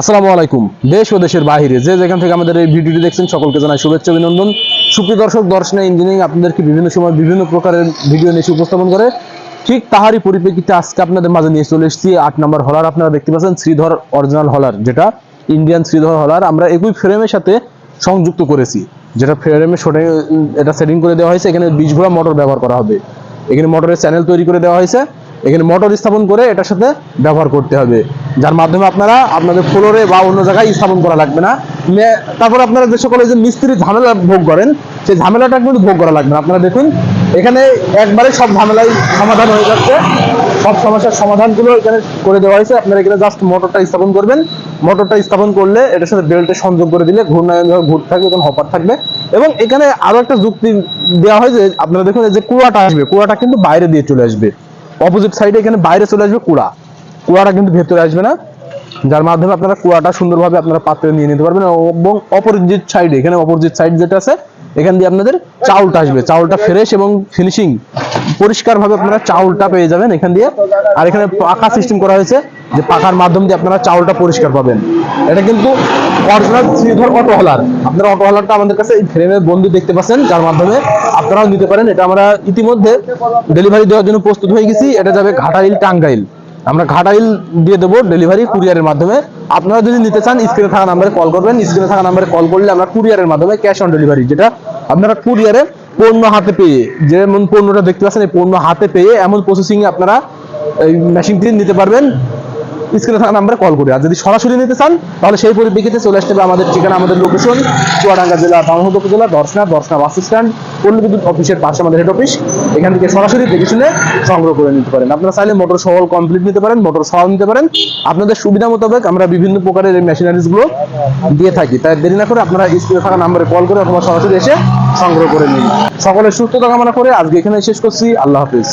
আসসালামু আলাইকুম। দেশ ও দেশের বাইরে যে যেখান থেকে আমাদের এই ভিডিওটি দেখছেন, সকলকে জানাই শুভেচ্ছা, অভিনন্দন। সুপ্রিয় দর্শক, দর্শনে, ইঞ্জিনিয়ারিং আপনাদেরকে বিভিন্ন সময় বিভিন্ন প্রকারের ভিডিও নিয়ে উপস্থাপন করে ঠিক তাহারই পরিপ্রেক্ষিতে আজকে আপনাদের মাঝে নিয়ে চলে এসেছি আট নম্বর হলার। আপনারা দেখতে পাচ্ছেন শ্রীধর অরিজিনাল হলার, যেটা ইন্ডিয়ান শ্রীধর হলার আমরা একই ফ্রেমের সাথে সংযুক্ত করেছি। যেটা ফ্রেমে শোটে এটা সেটিং করে দেওয়া হয়েছে। এখানে বিশ ঘোড়া মোটর ব্যবহার করা হবে। এখানে মোটরের চ্যানেল তৈরি করে দেওয়া হয়েছে। এখানে মোটর স্থাপন করে এটার সাথে ব্যবহার করতে হবে। যার মাধ্যমে আপনারা আপনাদের ফ্লোরে বা অন্য জায়গায় স্থাপন করা লাগবে না। তারপর আপনারা যে সকলে যে মিস্ত্রি ঝামেলা ভোগ করেন, সেই ঝামেলাটা কিন্তু ভোগ করা লাগবে না। আপনারা দেখুন, এখানে একবারে সব ঝামেলাই সমাধান হয়ে যাচ্ছে। সব সমস্যার সমাধানগুলো এখানে করে দেওয়া হয়েছে। আপনারা এখানে জাস্ট মোটরটা স্থাপন করবেন। মোটরটা স্থাপন করলে এটার সাথে বেল্টে সংযোগ করে দিলে ঘূর্ণায়ন ঘুরতে থাকবে, তখন হপার থাকবে। এবং এখানে আরও একটা যুক্তি দেওয়া হয় যে, আপনারা দেখুন যে কুয়াটা আসবে, কুয়াটা কিন্তু বাইরে দিয়ে চলে আসবে। অপোজিট সাইডে এখানে বাইরে চলে আসবে কুড়া। কুয়াটা কিন্তু ভেতরে আসবে না। যার মাধ্যমে আপনারা কুয়াটা সুন্দরভাবে আপনারা পাত্রে নিয়ে নিতে পারবেন এবং অপোজিট সাইডে এখানে অপোজিট সাইড যেটা আছে, এখান দিয়ে আপনাদের চাউলটা আসবে। চাউলটা ফ্রেশ এবং ফিনিশিং পরিষ্কার ভাবে আপনারা চাউলটা পেয়ে যাবেন এখান দিয়ে। আর এখানে পাখা সিস্টেম করা হয়েছে, যে পাখার মাধ্যম দিয়ে আপনারা চাউলটা পরিষ্কার পাবেন। এটা কিন্তু অরিজিনাল শ্রীধর অটো হলার আপনারা অটো হলারটা আমাদের কাছে এই ফ্রেমের বন্দি দেখতে পাচ্ছেন, যার মাধ্যমে আপনারাও নিতে পারেন। এটা আমরা ইতিমধ্যে ডেলিভারি দেওয়ার জন্য প্রস্তুত হয়ে গেছি। এটা যাবে ঘাটাইল টাঙ্গাইল আমরা ঘাটাইল দিয়ে দেবো ডেলিভারি কুরিয়ারের মাধ্যমে। আপনারা যদি নিতে চান স্ক্রিনে থাকা নাম্বারে কল করবেন। স্ক্রিনে থাকা নাম্বারে কল করলে আমরা কুরিয়ারের মাধ্যমে ক্যাশ অন ডেলিভারি যেটা আপনারা কুরিয়ারে পণ্য হাতে পেয়ে যেমন পণ্যটা দেখতে পাচ্ছেন, এই পণ্য হাতে পেয়ে এমন প্রসেসিং আপনারা এই মেশিনটি নিতে পারবেন। স্ক্রিনে থাকা নাম্বারে কল করে। আর যদি সরাসরি নিতে চান, তাহলে সেই পরিপ্রেক্ষিতে চলে আসতে হবে আমাদের ঠিকানা, আমাদের লোকেশন চুয়াডাঙ্গা জেলা বাংলাদেশ উপজেলা দর্শনা দর্শনা বাস স্ট্যান্ড পল্লী বিদ্যুৎ অফিসের পাশে আমাদের হেড অফিস এখান থেকে সরাসরি দেখে শুনে সংগ্রহ করে নিতে পারেন। আপনারা চাইলে মোটর সহ কমপ্লিট নিতে পারেন মোটর সহ নিতে পারেন। আপনাদের সুবিধা মোতাবেক আমরা বিভিন্ন প্রকারের এই মেশিনারিজগুলো দিয়ে থাকি। তাই দেরি না করে আপনারা স্ক্রিনে থাকা নাম্বারে কল করে অথবা সরাসরি এসে সংগ্রহ করে নিন। সকলের সুস্থতা কামনা করে আজকে এখানে শেষ করছি। আল্লাহ হাফিজ।